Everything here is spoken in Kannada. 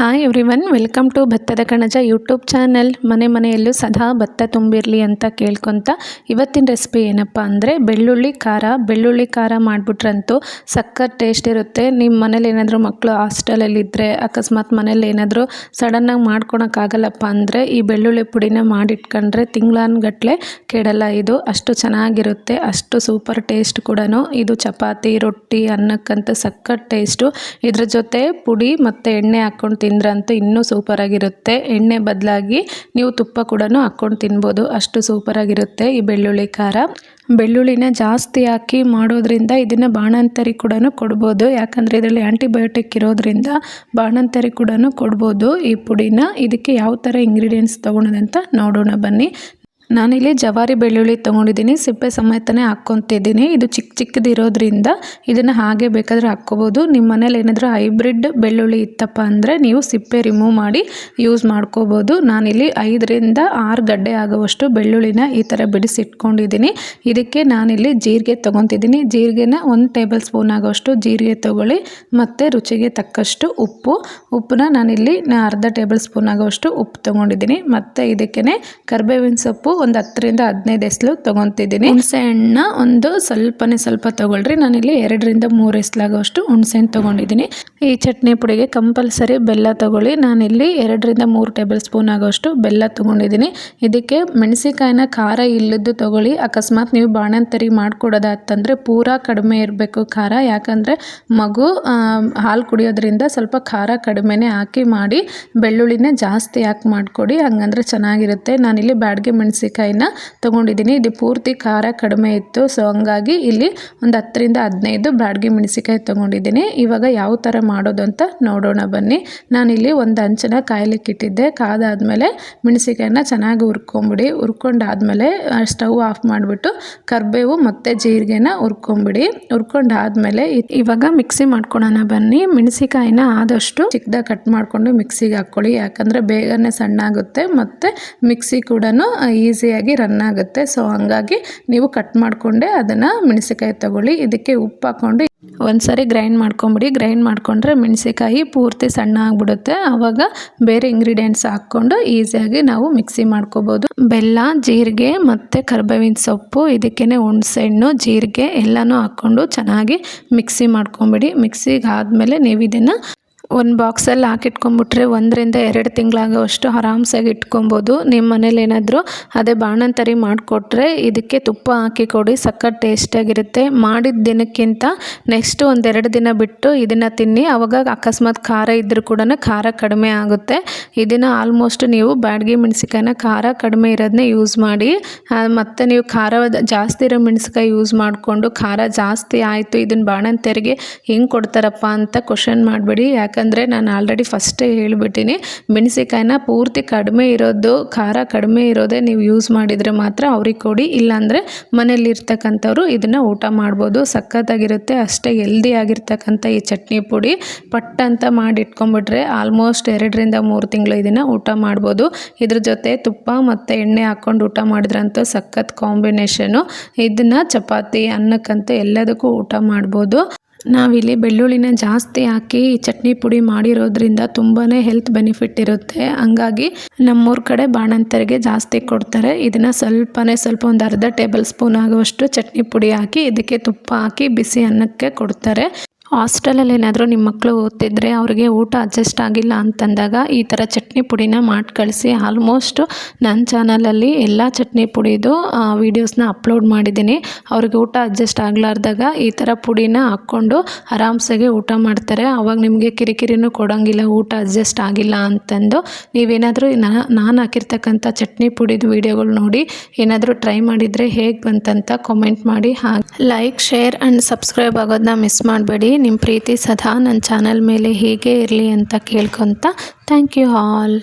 ಹಾಯ್ ಎವ್ರಿವನ್ ವೆಲ್ಕಮ್ ಟು ಭತ್ತದ ಕಣಜ ಯೂಟ್ಯೂಬ್ ಚಾನಲ್ ಮನೆ ಮನೆಯಲ್ಲೂ ಸದಾ ಭತ್ತ ತುಂಬಿರಲಿ ಅಂತ ಕೇಳ್ಕೊತ ಇವತ್ತಿನ ರೆಸಿಪಿ ಏನಪ್ಪ ಅಂದರೆ ಬೆಳ್ಳುಳ್ಳಿ ಖಾರ. ಬೆಳ್ಳುಳ್ಳಿ ಖಾರ ಮಾಡಿಬಿಟ್ರಂತೂ ಸಕ್ಕತ್ ಟೇಸ್ಟ್ ಇರುತ್ತೆ. ನಿಮ್ಮ ಮನೇಲಿ ಏನಾದರೂ ಮಕ್ಕಳು ಹಾಸ್ಟೆಲಲ್ಲಿದ್ದರೆ ಅಕಸ್ಮಾತ್ ಮನೇಲಿ ಏನಾದರೂ ಸಡನ್ನಾಗಿ ಮಾಡ್ಕೊಳಕ್ಕಾಗಲ್ಲಪ್ಪ ಅಂದರೆ ಈ ಬೆಳ್ಳುಳ್ಳಿ ಪುಡಿನ ಮಾಡಿಟ್ಕೊಂಡ್ರೆ ತಿಂಗಳಾನ್ಗಟ್ಲೆ ಕೆಡಲ್ಲ ಇದು. ಅಷ್ಟು ಚೆನ್ನಾಗಿರುತ್ತೆ, ಅಷ್ಟು ಸೂಪರ್ ಟೇಸ್ಟ್ ಕೂಡ ಇದು ಚಪಾತಿ, ರೊಟ್ಟಿ, ಅನ್ನಕ್ಕಂತ ಸಕ್ಕತ್ ಟೇಸ್ಟು ಇದ್ರ ಜೊತೆ ಪುಡಿ ಮತ್ತು ಎಣ್ಣೆ ಹಾಕ್ಕೊಂಡು ತಿಂದ್ರಂತೂ ಇನ್ನೂ ಸೂಪರಾಗಿರುತ್ತೆ. ಎಣ್ಣೆ ಬದಲಾಗಿ ನೀವು ತುಪ್ಪ ಕೂಡ ಹಾಕ್ಕೊಂಡು ತಿನ್ಬೋದು. ಅಷ್ಟು ಸೂಪರಾಗಿರುತ್ತೆ ಈ ಬೆಳ್ಳುಳ್ಳಿ ಖಾರ. ಬೆಳ್ಳುಳ್ಳಿನ ಜಾಸ್ತಿ ಹಾಕಿ ಮಾಡೋದ್ರಿಂದ ಇದನ್ನು ಬಾಣಂತರಿ ಕೂಡ ಕೊಡ್ಬೋದು. ಯಾಕಂದರೆ ಇದರಲ್ಲಿ ಆ್ಯಂಟಿಬಯೋಟಿಕ್ ಇರೋದ್ರಿಂದ ಬಾಣಂತರಿ ಕೂಡ ಕೊಡ್ಬೋದು ಈ ಪುಡಿನ. ಇದಕ್ಕೆ ಯಾವ ಥರ ಇಂಗ್ರೀಡಿಯೆಂಟ್ಸ್ ತೊಗೊಳೋದಂತ ನೋಡೋಣ ಬನ್ನಿ. ನಾನಿಲ್ಲಿ ಜವಾರಿ ಬೆಳ್ಳುಳ್ಳಿ ತೊಗೊಂಡಿದ್ದೀನಿ. ಸಿಪ್ಪೆ ಸಮೇತನೇ ಹಾಕ್ಕೊತಿದ್ದೀನಿ. ಇದು ಚಿಕ್ಕ ಚಿಕ್ಕದಿರೋದ್ರಿಂದ ಇದನ್ನು ಹಾಗೆ ಬೇಕಾದರೆ ಹಾಕ್ಕೋಬೋದು. ನಿಮ್ಮ ಮನೇಲಿ ಏನಾದರೂ ಹೈಬ್ರಿಡ್ ಬೆಳ್ಳುಳ್ಳಿ ಇತ್ತಪ್ಪ ಅಂದರೆ ನೀವು ಸಿಪ್ಪೆ ರಿಮೂವ್ ಮಾಡಿ ಯೂಸ್ ಮಾಡ್ಕೋಬೋದು. ನಾನಿಲ್ಲಿ ಐದರಿಂದ ಆರು ಗಡ್ಡೆ ಆಗುವಷ್ಟು ಬೆಳ್ಳುಳ್ಳಿನ ಈ ಥರ ಬಿಡಿಸಿಟ್ಕೊಂಡಿದ್ದೀನಿ. ಇದಕ್ಕೆ ನಾನಿಲ್ಲಿ ಜೀರಿಗೆ ತೊಗೊತಿದ್ದೀನಿ. ಜೀರಿಗೆನ ಒಂದು ಟೇಬಲ್ ಸ್ಪೂನ್ ಆಗೋಷ್ಟು ಜೀರಿಗೆ ತೊಗೊಳ್ಳಿ. ಮತ್ತು ರುಚಿಗೆ ತಕ್ಕಷ್ಟು ಉಪ್ಪು. ಉಪ್ಪನ್ನ ನಾನಿಲ್ಲಿ ಅರ್ಧ ಟೇಬಲ್ ಸ್ಪೂನ್ ಆಗೋಷ್ಟು ಉಪ್ಪು ತೊಗೊಂಡಿದ್ದೀನಿ. ಮತ್ತು ಇದಕ್ಕೆ ಕರ್ಬೇವಿನ ಸೊಪ್ಪು ಒಂದು ಹತ್ತರಿಂದ ಹದಿನೈದು ಎಸ್ಲು ತೊಗೊತಿದ್ದೀನಿ. ಹುಣಸೆ ಹಣ್ಣು ಒಂದು ಸ್ವಲ್ಪನೇ ಸ್ವಲ್ಪ ತೊಗೊಳ್ರಿ. ನಾನಿಲ್ಲಿ ಎರಡರಿಂದ ಮೂರು ಎಸ್ಲಾಗುವಷ್ಟು ಹುಣಸೆ ಹಣ್ಣು ತೊಗೊಂಡಿದ್ದೀನಿ. ಈ ಚಟ್ನಿ ಪುಡಿಗೆ ಕಂಪಲ್ಸರಿ ಬೆಲ್ಲ ತೊಗೊಳ್ಳಿ. ನಾನಿಲ್ಲಿ ಎರಡರಿಂದ ಮೂರು ಟೇಬಲ್ ಸ್ಪೂನ್ ಆಗೋಷ್ಟು ಬೆಲ್ಲ ತೊಗೊಂಡಿದ್ದೀನಿ. ಇದಕ್ಕೆ ಮೆಣಸಿಕಾಯಿನ ಖಾರ ಇಲ್ಲದ್ದು ತೊಗೊಳ್ಳಿ. ಅಕಸ್ಮಾತ್ ನೀವು ಬಾಣಂತರಿ ಮಾಡಿಕೊಡೋದಾತಂದರೆ ಪೂರ ಕಡಿಮೆ ಇರಬೇಕು ಖಾರ. ಯಾಕಂದರೆ ಮಗು ಹಾಲು ಕುಡಿಯೋದ್ರಿಂದ ಸ್ವಲ್ಪ ಖಾರ ಕಡಿಮೆನೇ ಹಾಕಿ ಮಾಡಿ, ಬೆಳ್ಳುಳ್ಳಿನೇ ಜಾಸ್ತಿ ಹಾಕಿ ಮಾಡಿಕೊಡಿ. ಹಂಗಂದ್ರೆ ಚೆನ್ನಾಗಿರುತ್ತೆ. ನಾನಿಲ್ಲಿ ಬ್ಯಾಡ್ಗೆ ಮೆಣಸಿ ಮೆಣಸಿಕಾಯಿನ ತೊಗೊಂಡಿದ್ದೀನಿ. ಇದು ಪೂರ್ತಿ ಖಾರ ಕಡಿಮೆ ಇತ್ತು. ಸೊ ಹಂಗಾಗಿ ಇಲ್ಲಿ ಒಂದು ಹತ್ತರಿಂದ ಹದಿನೈದು ಬ್ಯಾಡ್ಗೆ ಮೆಣಸಿಕಾಯಿ ತೊಗೊಂಡಿದ್ದೀನಿ. ಇವಾಗ ಯಾವ ಥರ ಮಾಡೋದು ಅಂತ ನೋಡೋಣ ಬನ್ನಿ. ನಾನಿಲ್ಲಿ ಒಂದು ಅಂಚನ ಕಾಯ್ಲಿಕ್ಕೆ ಇಟ್ಟಿದ್ದೆ. ಕಾದಾದಮೇಲೆ ಮೆಣಸಿಕಾಯಿನ ಚೆನ್ನಾಗಿ ಹುರ್ಕೊಂಬಿಡಿ. ಹುರ್ಕೊಂಡಾದ್ಮೇಲೆ ಸ್ಟವ್ ಆಫ್ ಮಾಡಿಬಿಟ್ಟು ಕರಿಬೇವು ಮತ್ತು ಜೀರಿಗೆನ ಹುರ್ಕೊಂಬಿಡಿ. ಹುರ್ಕೊಂಡಾದ್ಮೇಲೆ ಇವಾಗ ಮಿಕ್ಸಿ ಮಾಡ್ಕೊಳೋಣ ಬನ್ನಿ. ಮೆಣಸಿಕಾಯಿನ ಆದಷ್ಟು ಚಿಕ್ಕದಾಗಿ ಕಟ್ ಮಾಡಿಕೊಂಡು ಮಿಕ್ಸಿಗೆ ಹಾಕ್ಕೊಳ್ಳಿ. ಯಾಕಂದರೆ ಬೇಗನೆ ಸಣ್ಣ ಆಗುತ್ತೆ ಮತ್ತು ಮಿಕ್ಸಿ ಕೂಡ ಈಸಿ ಈಸಿಯಾಗಿ ರನ್ ಆಗುತ್ತೆ. ಸೊ ಹಂಗಾಗಿ ನೀವು ಕಟ್ ಮಾಡಿಕೊಂಡೆ ಅದನ್ನು ಮೆಣಸಿಕಾಯಿ ತಗೊಳ್ಳಿ. ಇದಕ್ಕೆ ಉಪ್ಪು ಹಾಕ್ಕೊಂಡು ಒಂದು ಸರಿ ಗ್ರೈಂಡ್ ಮಾಡ್ಕೊಂಬಿಡಿ. ಗ್ರೈಂಡ್ ಮಾಡಿಕೊಂಡ್ರೆ ಮೆಣಸಿಕಾಯಿ ಪೂರ್ತಿ ಸಣ್ಣ ಆಗಿಬಿಡುತ್ತೆ. ಆವಾಗ ಬೇರೆ ಇಂಗ್ರೀಡಿಯೆಂಟ್ಸ್ ಹಾಕ್ಕೊಂಡು ಈಸಿಯಾಗಿ ನಾವು ಮಿಕ್ಸಿ ಮಾಡ್ಕೋಬೋದು. ಬೆಲ್ಲ, ಜೀರಿಗೆ ಮತ್ತು ಕರ್ಬೇವಿನ ಸೊಪ್ಪು ಇದಕ್ಕೇ ಹುಣಸೆಹಣ್ಣು, ಜೀರಿಗೆ ಎಲ್ಲನೂ ಹಾಕ್ಕೊಂಡು ಚೆನ್ನಾಗಿ ಮಿಕ್ಸಿ ಮಾಡ್ಕೊಂಬಿಡಿ. ಮಿಕ್ಸಿಗೆ ಆದಮೇಲೆ ನೀವು ಇದನ್ನು ಒಂದು ಬಾಕ್ಸಲ್ಲಿ ಹಾಕಿಟ್ಕೊಂಬಿಟ್ರೆ ಒಂದರಿಂದ ಎರಡು ತಿಂಗಳಾಗೋವಷ್ಟು ಆರಾಮ್ಸಾಗಿ ಇಟ್ಕೊಬೋದು. ನಿಮ್ಮ ಮನೇಲಿ ಏನಾದರೂ ಅದೇ ಬಾಣಂತರಿ ಮಾಡಿಕೊಟ್ರೆ ಇದಕ್ಕೆ ತುಪ್ಪ ಹಾಕಿ ಕೊಡಿ, ಸಖತ್ ಟೇಸ್ಟಾಗಿರುತ್ತೆ. ಮಾಡಿದ ದಿನಕ್ಕಿಂತ ನೆಕ್ಸ್ಟ್ ಒಂದೆರಡು ದಿನ ಬಿಟ್ಟು ಇದನ್ನು ತಿನ್ನಿ. ಆವಾಗ ಅಕಸ್ಮಾತ್ ಖಾರ ಇದ್ದರೂ ಕೂಡ ಖಾರ ಕಡಿಮೆ ಆಗುತ್ತೆ. ಇದನ್ನು ಆಲ್ಮೋಸ್ಟ್ ನೀವು ಬ್ಯಾಡ್ಗೆ ಮೆಣಸಿಕಾಯಿನ ಖಾರ ಕಡಿಮೆ ಇರೋದನ್ನೇ ಯೂಸ್ ಮಾಡಿ. ಮತ್ತು ನೀವು ಖಾರ ಜಾಸ್ತಿ ಇರೋ ಮೆಣಸಿಕಾಯಿ ಯೂಸ್ ಮಾಡಿಕೊಂಡು ಖಾರ ಜಾಸ್ತಿ ಆಯಿತು ಇದನ್ನು ಬಾಣಂತರಿಗೆ ಹೆಂಗೆ ಕೊಡ್ತಾರಪ್ಪ ಅಂತ ಕ್ವಶನ್ ಮಾಡಬೇಡಿ. ಯಾಕೆ ಯಾಕಂದರೆ ನಾನು ಆಲ್ರೆಡಿ ಫಸ್ಟೇ ಹೇಳಿಬಿಟ್ಟಿನಿ ಮೆಣಸಿಕಾಯಿನ ಪೂರ್ತಿ ಕಡಿಮೆ ಇರೋದು, ಖಾರ ಕಡಿಮೆ ಇರೋದೇ ನೀವು ಯೂಸ್ ಮಾಡಿದರೆ ಮಾತ್ರ ಅವ್ರಿಗೆ ಕೊಡಿ, ಇಲ್ಲಾಂದರೆ ಮನೇಲಿರ್ತಕ್ಕಂಥವ್ರು ಇದನ್ನು ಊಟ ಮಾಡ್ಬೋದು. ಸಖತ್ತಾಗಿರುತ್ತೆ, ಅಷ್ಟೇ ಎಲ್ದಿ ಆಗಿರ್ತಕ್ಕಂಥ ಈ ಚಟ್ನಿ ಪುಡಿ. ಪಟ್ ಅಂತ ಮಾಡಿ ಇಟ್ಕೊಂಬಿಟ್ರೆ ಆಲ್ಮೋಸ್ಟ್ ಎರಡರಿಂದ ಮೂರು ತಿಂಗಳು ಇದನ್ನು ಊಟ ಮಾಡ್ಬೋದು. ಇದ್ರ ಜೊತೆ ತುಪ್ಪ ಮತ್ತು ಎಣ್ಣೆ ಹಾಕ್ಕೊಂಡು ಊಟ ಮಾಡಿದ್ರಂತೂ ಸಖತ್ ಕಾಂಬಿನೇಷನು ಇದನ್ನು ಚಪಾತಿ, ಅನ್ನಕ್ಕಂತೂ ಎಲ್ಲದಕ್ಕೂ ಊಟ ಮಾಡ್ಬೋದು. ನಾವಿಲ್ಲಿ ಬೆಳ್ಳುಳ್ಳಿನ ಜಾಸ್ತಿ ಹಾಕಿ ಚಟ್ನಿ ಪುಡಿ ಮಾಡಿರೋದ್ರಿಂದ ತುಂಬಾ ಹೆಲ್ತ್ ಬೆನಿಫಿಟ್ ಇರುತ್ತೆ. ಹಂಗಾಗಿ ನಮ್ಮೂರ ಕಡೆ ಬಾಣಂತರಿಗೆ ಜಾಸ್ತಿ ಕೊಡ್ತಾರೆ. ಇದನ್ನು ಸ್ವಲ್ಪನೇ ಸ್ವಲ್ಪ ಒಂದು ಅರ್ಧ ಟೇಬಲ್ ಸ್ಪೂನ್ ಆಗುವಷ್ಟು ಚಟ್ನಿ ಪುಡಿ ಹಾಕಿ, ಇದಕ್ಕೆ ತುಪ್ಪ ಹಾಕಿ, ಬಿಸಿ ಅನ್ನಕ್ಕೆ ಕೊಡ್ತಾರೆ. ಹಾಸ್ಟೆಲಲ್ಲಿ ಏನಾದರೂ ನಿಮ್ಮ ಮಕ್ಕಳು ಓದ್ತಿದ್ರೆ ಅವ್ರಿಗೆ ಊಟ ಅಡ್ಜಸ್ಟ್ ಆಗಿಲ್ಲ ಅಂತಂದಾಗ ಈ ಥರ ಚಟ್ನಿ ಪುಡಿನ ಮಾಡಿ ಕಳಿಸಿ. ಆಲ್ಮೋಸ್ಟು ನನ್ನ ಚಾನಲಲ್ಲಿ ಎಲ್ಲ ಚಟ್ನಿ ಪುಡಿದು ವೀಡಿಯೋಸ್ನ ಅಪ್ಲೋಡ್ ಮಾಡಿದ್ದೀನಿ. ಅವ್ರಿಗೆ ಊಟ ಅಡ್ಜಸ್ಟ್ ಆಗಲಾರ್ದಾಗ ಈ ಥರ ಪುಡಿನ ಹಾಕ್ಕೊಂಡು ಆರಾಮ್ಸಾಗೆ ಊಟ ಮಾಡ್ತಾರೆ. ಅವಾಗ ನಿಮಗೆ ಕಿರಿಕಿರಿನೂ ಕೊಡೋಂಗಿಲ್ಲ, ಊಟ ಅಡ್ಜಸ್ಟ್ ಆಗಿಲ್ಲ ಅಂತಂದು. ನೀವೇನಾದರೂ ನಾನು ಹಾಕಿರ್ತಕ್ಕಂಥ ಚಟ್ನಿ ಪುಡಿದು ವೀಡಿಯೋಗಳು ನೋಡಿ, ಏನಾದರೂ ಟ್ರೈ ಮಾಡಿದರೆ ಹೇಗೆ ಬಂತಂತ ಕಾಮೆಂಟ್ ಮಾಡಿ. ಹಾಗೆ ಲೈಕ್ ಶೇರ್ ಆ್ಯಂಡ್ ಸಬ್ಸ್ಕ್ರೈಬ್ ಆಗೋದನ್ನ ಮಿಸ್ ಮಾಡಬೇಡಿ. ನಿಮ್ಮ ಪ್ರೀತಿ ಸದಾ ನನ್ನ ಚಾನಲ್ ಮೇಲೆ ಹೀಗೆ ಇರಲಿ ಅಂತ ಕೇಳ್ಕೊತ ಥ್ಯಾಂಕ್ ಯು ಆಲ್